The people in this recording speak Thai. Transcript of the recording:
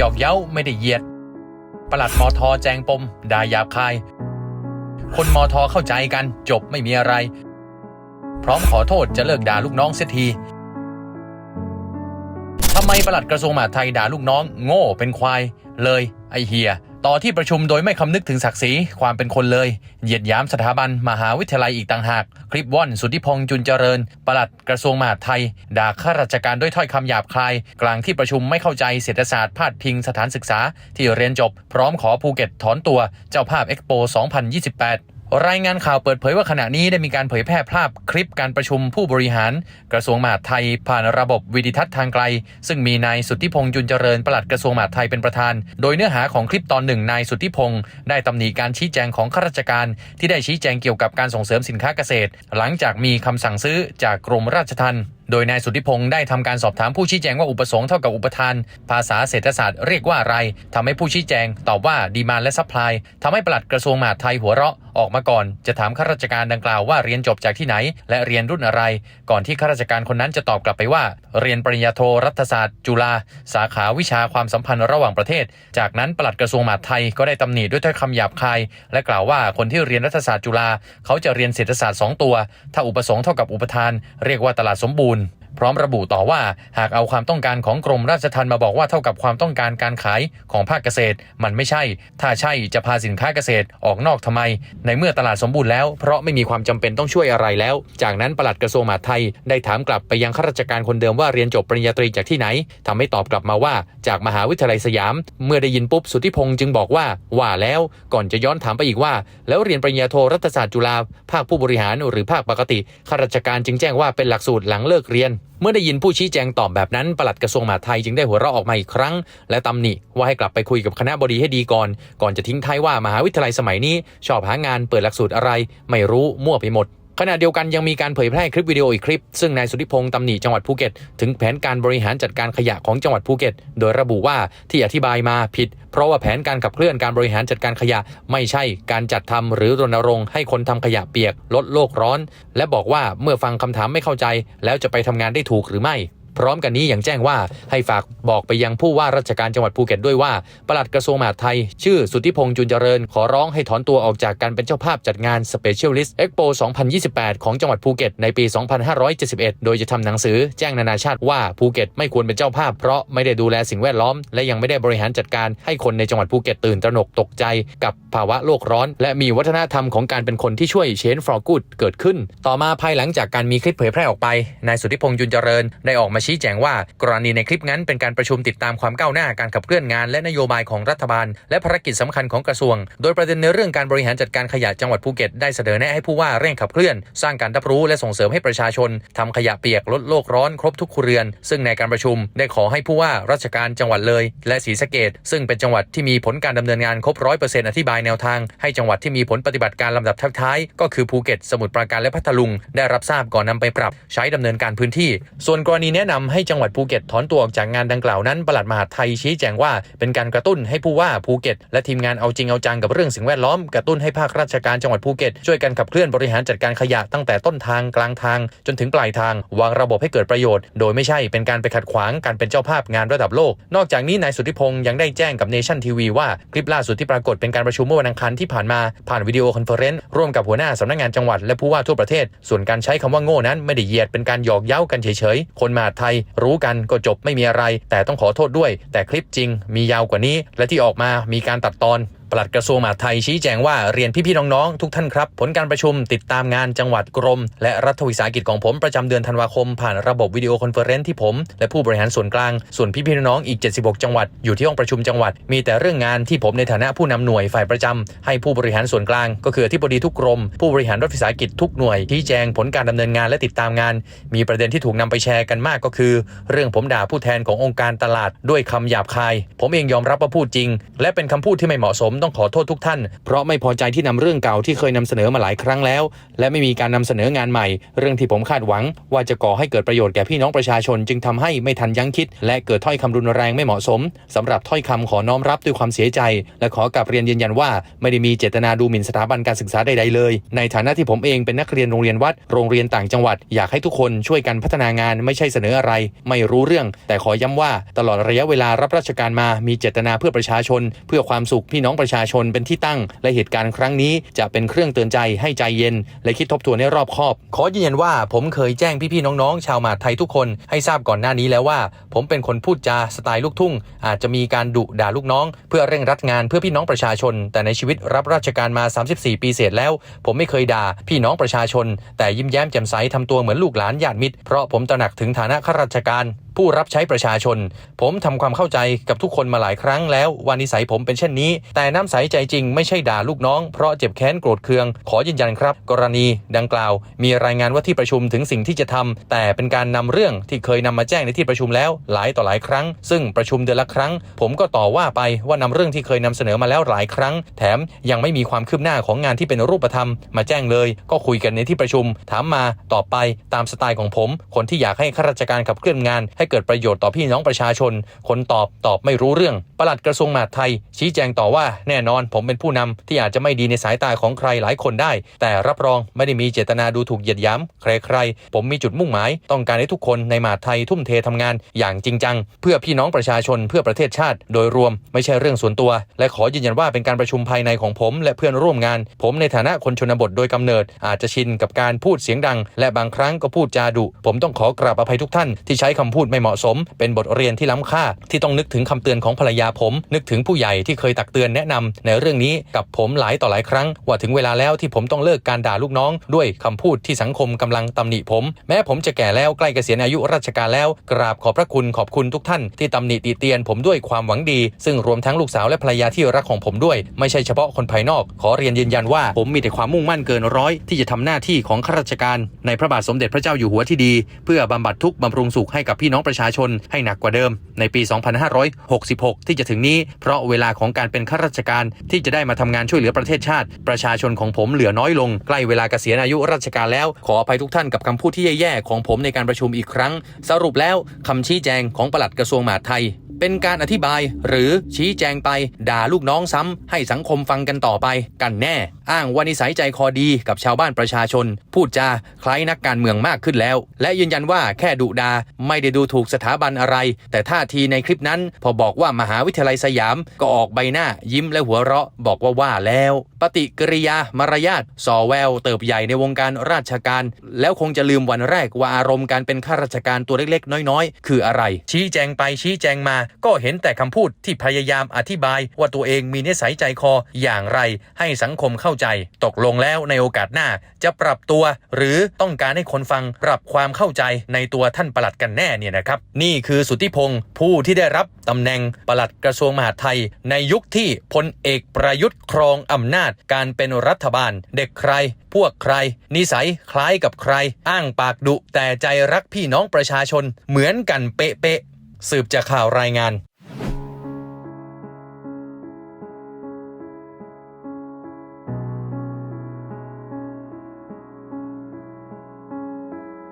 หยอกเย้าไม่ได้เหยียด ประหลัดมอทอแจงปมด่าหยาบคาย คนมอทอเข้าใจกันจบไม่มีอะไร พร้อมขอโทษจะเลิกด่าลูกน้องเสียทีทำไมประหลัดกระทรวงมหาดไทยด่าลูกน้อง โง่เป็นควาย เลยไอเฮีย ต่อที่ประชุมโดยไม่คำนึกถึงศักดิ์ศรีความเป็นคนเลย เหยียดหยามสถาบันมหาวิทยาลัยอีกต่างหาก คลิปว่อนสุทธิพงษ์จุนเจริญ ปลัดกระทรวงมหาดไทย ด่าข้าราชการด้วยถ้อยคำหยาบคาย กลางที่ประชุมไม่เข้าใจเศรษฐศาสตร์พาดพิงสถานศึกษา ที่เรียนจบ พร้อมขอภูเก็ตถอนตัว เจ้าภาพเอ็กโป 2028 รายงานข่าวเปิดเผยว่าขณะนี้ได้มีการเผยแพร่ภาพคลิปการประชุมผู้บริหาร กระทรวงมหาดไทย ผ่านระบบวิดิทัศน์ทางไกล ซึ่งมีนายสุทธิพงษ์จุนเจริญปลัดกระทรวงมหาดไทยเป็นประธาน โดยเนื้อหาของคลิปตอนหนึ่งนายสุทธิพงษ์ได้ตำหนิการชี้แจงของข้าราชการ ที่ได้ชี้แจงเกี่ยวกับการส่งเสริมสินค้าเกษตร หลังจากมีคำสั่งซื้อจากกรมราชทัณฑ์ โดยนายสุทธิพงศ์ได้ทำการสอบถามผู้ชี้แจงว่าอุปสงค์เท่ากับอุปทาน ภาษาเศรษฐศาสตร์เรียกว่าอะไรทำให้ผู้ชี้แจงตอบว่าดีมานและซัพพลายทำให้ปลัดกระทรวงมหาดไทยหัวเราะออกมาก่อน จะถามข้าราชการดังกล่าวว่าเรียนจบจากที่ไหน และเรียนรุ่นอะไร ก่อนที่ข้าราชการคนนั้นจะตอบกลับไปว่า เรียนปริญญาโทรัฐศาสตร์ จุฬาสาขาวิชาความสัมพันธ์ระหว่างประเทศ จากนั้นปลัดกระทรวงมหาดไทยก็ได้ตำหนิด้วยถ้อยคำหยาบคาย และกล่าวว่าคนที่เรียนรัฐศาสตร์จุฬาเขาจะเรียนเศรษฐศาสตร์สองตัว ถ้าอุปสงค์เท่ากับอุปทาน เรียกว่าตลาดสมบูรณ one. พร้อมระบุต่อว่าหากเอาความต้องการของกรมราชทัณฑ์มาบอกว่าเท่ากับความต้องการการขายของภาคเกษตร มันไม่ใช่ ถ้าใช่จะพาสินค้าเกษตรออกนอกทำไม ในเมื่อตลาดสมบูรณ์แล้ว เพราะไม่มีความจำเป็นต้องช่วยอะไรแล้ว จากนั้นปลัดกระทรวงมหาดไทย ได้ถามกลับไปยังข้าราชการคนเดิมว่าเรียนจบปริญญาตรีจากที่ไหนทำให้ตอบกลับมาว่า จากมหาวิทยาลัยสยาม เมื่อได้ยินปุ๊บสุทธิพงษ์จึงบอกว่าว่าแล้วก่อนจะย้อนถามไปอีกว่า แล้วเรียนปริญญาโทรัฐศาสตร์จุฬาภาคผู้บริหารหรือภาคปกติข้าราชการจึงแจ้งว่าเป็นหลักสูตรหลังเลิกเรียนเมื่อได้ยินผู้ชี้แจงตอบแบบนั้นปลัดกระทรวงมหาดไทยจึงได้หัวเราะออกมาอีกครั้ง และตำหนิว่าให้กลับไปคุยกับคณะบดีให้ดีก่อน ก่อนจะทิ้งท้ายว่ามหาวิทยาลัยสมัยนี้ ชอบหางานเปิดหลักสูตรอะไร ไม่รู้มั่วไปหมด ขณะเดียวกันยังมีการเผยแพร่คลิปวิดีโออีกคลิป ซึ่งนายสุธิพงศ์ตำหนิจังหวัดภูเก็ต ถึงแผนการบริหารจัดการขยะของจังหวัดภูเก็ต โดยระบุว่าที่อธิบายมาผิด เพราะว่าแผนการขับเคลื่อนการบริหารจัดการขยะ ไม่ใช่การจัดทำหรือรณรงค์ให้คนทำขยะเปียก ลดโลกร้อน และบอกว่าเมื่อฟังคำถามไม่เข้าใจ แล้วจะไปทำงานได้ถูกหรือไม่ พร้อมกันนี้อย่างแจ้งว่าให้ฝากบอกไปยังผู้ว่าราชการจังหวัดภูเก็ตด้วยว่าปลัดกระทรวงมหาดไทย ชื่อสุทธิพงษ์จุนเจริญ ขอร้องให้ถอนตัวออกจากการเป็นเจ้าภาพจัดงาน Specialist Expo 2028 ของจังหวัดภูเก็ตในปี 2571 โดยจะทำหนังสือแจ้งนานาชาติว่าภูเก็ตไม่ควรเป็นเจ้าภาพเพราะไม่ได้ดูแลสิ่งแวดล้อม และยังไม่ได้บริหารจัดการให้คนในจังหวัดภูเก็ตตื่นตระหนกตกใจ กับภาวะโลกร้อน และมีวัฒนธรรมของการเป็นคนที่ช่วยเชนฟรอกูดเกิดขึ้น ต่อมาภายหลังจากการมีคลิปเผยแพร่ออกไปนายสุทธิพงษ์จุนเจริญได้ออกมาชี้แจงว่า กรณีในคลิปนั้นเป็นการประชุมติดตามความก้าวหน้าการขับเคลื่อนงาน และนโยบายของรัฐบาล และภารกิจสำคัญของกระทรวง โดยประเด็นในเรื่องการบริหารจัดการขยะจังหวัดภูเก็ตได้เสนอแนะให้ผู้ว่าเร่งขับเคลื่อน สร้างการรับรู้และส่งเสริมให้ประชาชนทำขยะเปียกลดโลกร้อนครบทุกครัวเรือน ซึ่งในการประชุมได้ขอให้ผู้ว่าราชการจังหวัดเลย และศรีสะเกดซึ่งเป็นจังหวัดที่มีผลการดำเนินงานครบร้อยเปอร์เซ็นต์อธิบายแนวทาง ให้จังหวัดที่มีผลปฏิบัติการลำดับท้ายๆก็คือภูเก็ต สมุทรปราการและพัทลุง ได้รับทราบก่อนนำไปปรับ ใช้ดำเนินการพื้นที่ ส่วนกรณีแนะนำให้จังหวัดภูเก็ตถอนตัวออกจากงานดังกล่าวนั้นปลัดมหาไทยชี้แจงว่าเป็นการกระตุ้นให้ผู้ว่าภูเก็ต และทีมงานเอาจริงเอาจังกับเรื่องสิ่งแวดล้อมกระตุ้นให้ภาคราชการจังหวัดภูเก็ตช่วยกันขับเคลื่อนบริหารจัดการขยะตั้งแต่ต้นทางกลางทาง จนถึงปลายทาง วางระบบให้เกิดประโยชน์ โดยไม่ใช่เป็นการไปขัดขวางการเป็นเจ้าภาพงานระดับโลก นอกจากนี้นายสุทธิพงศ์ยังได้แจ้งกับเนชั่นทีวีว่าคลิปล่าสุดที่ปรากฏเป็นการประชุมเมื่อวันอังคารที่ผ่านมาผ่านวิดีโอคอนเฟอเรนซ์ร่วมกับหัวหน้าสำนักงานจังหวัดและผู้ว่าทั่วประเทศ ส่วนการใช้คำว่าโง่นั้นไม่ได้เหยียดเป็นการหยอกเย้ากันเฉยๆคนมาไทย รู้กันก็จบไม่มีอะไร แต่ต้องขอโทษด้วย แต่คลิปจริงมียาวกว่านี้ และที่ออกมามีการตัดตอน ปลัดกระทรวงมหาดไทยชี้แจงว่าเรียนพี่ๆน้องๆทุกท่านครับ ผลการประชุมติดตามงานจังหวัดกรม และรัฐวิสาหกิจของผมประจำเดือนธันวาคม ผ่านระบบวิดีโอคอนเฟอเรนซ์ที่ผม และผู้บริหารส่วนกลาง ส่วนพี่ๆน้องๆอีก 76 จังหวัด อยู่ที่ห้องประชุมจังหวัด มีแต่เรื่องงานที่ผมในฐานะผู้นำหน่วยฝ่ายประจำให้ผู้บริหารส่วนกลาง ก็คืออธิบดีทุกกรม ผู้บริหารรัฐวิสาหกิจทุกหน่วยชี้แจงผลการดำเนินงานและติดตามงาน มีประเด็นที่ถูกนำไปแชร์กันมากก็คือ เรื่องผมด่าผู้แทนขององค์การตลาด ด้วยคำหยาบคาย ผมเองยอมรับว่าพูดจริง และเป็นคำพูดที่ไม่เหมาะสมต้องขอโทษทุกท่าน เพราะไม่พอใจที่นำเรื่องเก่าที่เคยนำเสนอมาหลายครั้งแล้ว และไม่มีการนำเสนองานใหม่ เรื่องที่ผมคาดหวัง ว่าจะก่อให้เกิดประโยชน์แก่พี่น้องประชาชน จึงทำให้ไม่ทันยั้งคิด และเกิดถ้อยคำรุนแรงไม่เหมาะสมสำหรับถ้อยคำขอน้อมรับด้วยความเสียใจ และขอกลับเรียนยืนยันว่า ไม่ได้มีเจตนาดูหมิ่นสถาบันการศึกษาใดๆเลย ในฐานะที่ผมเองเป็นนักเรียนโรงเรียนวัดโรงเรียนต่างจังหวัด อยากให้ทุกคนช่วยกันพัฒนางานไม่ใช่เสนออะไร ไม่รู้เรื่อง แต่ขอย้ำว่าตลอดระยะเวลารับราชการมามีเจตนาเพื่อประชาชน เพื่อความสุขพี่น้องประชาชนเป็นที่ตั้ง และเหตุการณ์ครั้งนี้จะเป็นเครื่องเตือนใจให้ใจเย็น และคิดทบทวนให้รอบคอบ ขอยืนยันว่าผมเคยแจ้งพี่ๆน้องๆ ชาวมาไทยทุกคนให้ทราบก่อนหน้านี้แล้วว่า ผมเป็นคนพูดจาสไตล์ลูกทุ่ง อาจจะมีการดุด่าลูกน้อง เพื่อเร่งรัดงานเพื่อพี่น้องประชาชน แต่ในชีวิตรับราชการมา 34 ปีเศษแล้ว ผมไม่เคยด่าพี่น้องประชาชน แต่ยิ้มแย้มแจ่มใสทำตัวเหมือนลูกหลานญาติมิตรเพราะผมตระหนักถึงฐานะข้าราชการ ผู้รับใช้ประชาชน ผมทำความเข้าใจกับทุกคนมาหลายครั้งแล้ววานิสัยผมเป็นเช่นนี้ แต่น้ำใสใจจริงไม่ใช่ด่าลูกน้อง เพราะเจ็บแค้นโกรธเคือง ขอยืนยันครับ กรณีดังกล่าว มีรายงานว่าที่ประชุมถึงสิ่งที่จะทำแต่เป็นการนำเรื่องที่เคยนำมาแจ้งในที่ประชุมแล้วหลายต่อหลายครั้ง ซึ่งประชุมเดือนละครั้ง ผมก็ต่อว่าไปว่านำเรื่องที่เคยนำเสนอมาแล้วหลายครั้ง แถมยังไม่มีความคืบหน้าของงานที่เป็นรูปธรรม มาแจ้งเลย ก็คุยกันในที่ประชุม ถามมาตอบไปตามสไตล์ของผม คนที่อยากให้ข้าราชการขับเคลื่อนงานให้เกิดประโยชน์ต่อพี่น้องประชาชน คนตอบตอบไม่รู้เรื่อง ปลัดกระทรวงมหาดไทย ชี้แจงต่อว่าแน่นอนผมเป็นผู้นำที่อาจจะไม่ดีในสายตาของใครหลายคนได้ แต่รับรองไม่ได้มีเจตนาดูถูกเหยียดหยามใครๆ ผมมีจุดมุ่งหมาย ต้องการให้ทุกคนในมหาดไทยทุ่มเททำงาน อย่างจริงจัง เพื่อพี่น้องประชาชนเพื่อประเทศชาติ โดยรวมไม่ใช่เรื่องส่วนตัว และขอยืนยันว่าเป็นการประชุมภายในของผม และเพื่อนร่วมงาน ผมในฐานะคนชนบทโดยกำเนิด อาจจะชินกับการพูดเสียงดัง และบางครั้งก็พูดจาดุ ผมต้องขอกราบอภัยทุกท่านที่ใช้คำพูดไม่เหมาะสม เป็นบทเรียนที่ล้ำค่า ที่ต้องนึกถึงคำเตือนของภรรยาผม นึกถึงผู้ใหญ่ที่เคยตักเตือนแนะนำในเรื่องนี้กับผมหลายต่อหลายครั้ง ว่าถึงเวลาแล้วที่ผมต้องเลิกการด่าลูกน้อง ด้วยคำพูดที่สังคมกำลังตำหนิผม แม้ผมจะแก่แล้วใกล้เกษียณอายุราชการแล้ว กราบขอบพระคุณขอบคุณทุกท่าน ที่ตำหนิติเตียนผมด้วยความหวังดี ซึ่งรวมทั้งลูกสาวและภรรยาที่รักของผมด้วย ไม่ใช่เฉพาะคนภายนอก ขอเรียนยืนยันว่าผมมีแต่ความมุ่งมั่นเกินร้อยที่จะทำหน้าที่ของข้าราชการ ในพระบาทสมเด็จพระเจ้าอยู่หัวที่ดี เพื่อบำบัดทุกข์บำรุงสุขให้กับพี่น้องประชาชนให้หนักกว่าเดิม ในปี 2566 ที่จะถึงนี้ เพราะเวลาของการเป็นข้าราชการที่จะได้มาทำงานช่วยเหลือประเทศชาติ ประชาชนของผมเหลือน้อยลง ใกล้เวลาเกษียณอายุราชการแล้ว ขออภัยทุกท่านกับคำพูดที่แย่ๆของผมในการประชุมอีกครั้ง สรุปแล้วคำชี้แจงของปลัดกระทรวงมหาดไทยเป็นการอธิบายหรือชี้แจงไปด่าลูกน้องซ้ำให้สังคมฟังกันต่อไปกันแน่ อ้างว่านิสัยใจคอดีกับชาวบ้านประชาชน พูดจาคล้ายนักการเมืองมากขึ้นแล้ว และยืนยันว่าแค่ดุดาไม่ได้ดูถูกสถาบันอะไร แต่ท่าทีในคลิปนั้น พอบอกว่ามหาวิทยาลัยสยามก็ออกใบหน้ายิ้มและหัวเราะบอกว่าว่าแล้ว ปฏิกิริยามารยาทส่อแววเติบใหญ่ในวงการราชการ แล้วคงจะลืมวันแรกว่าอารมณ์การเป็นข้าราชการตัวเล็กๆ น้อยๆ คืออะไร ชี้แจงไปชี้แจงมา ก็เห็นแต่คำพูดที่พยายามอธิบายว่าตัวเองมีนิสัยใจคออย่างไร ให้สังคมเข้าใจ ตกลงแล้วในโอกาสหน้าจะปรับตัว หรือต้องการให้คนฟังปรับความเข้าใจในตัวท่านประหลัดกันแน่เนี่ยนะครับ นี่คือสุทธิพงศ์ผู้ที่ได้รับตำแหน่งประหลัดกระทรวงมหาดไทย ในยุคที่พลเอกประยุทธ์ครองอำนาจการเป็นรัฐบาล เด็กใคร พวกใคร นิสัยคล้ายกับใคร อ้างปากดุแต่ใจรักพี่น้องประชาชนเหมือนกันเป๊ะๆสืบจากข่าวรายงาน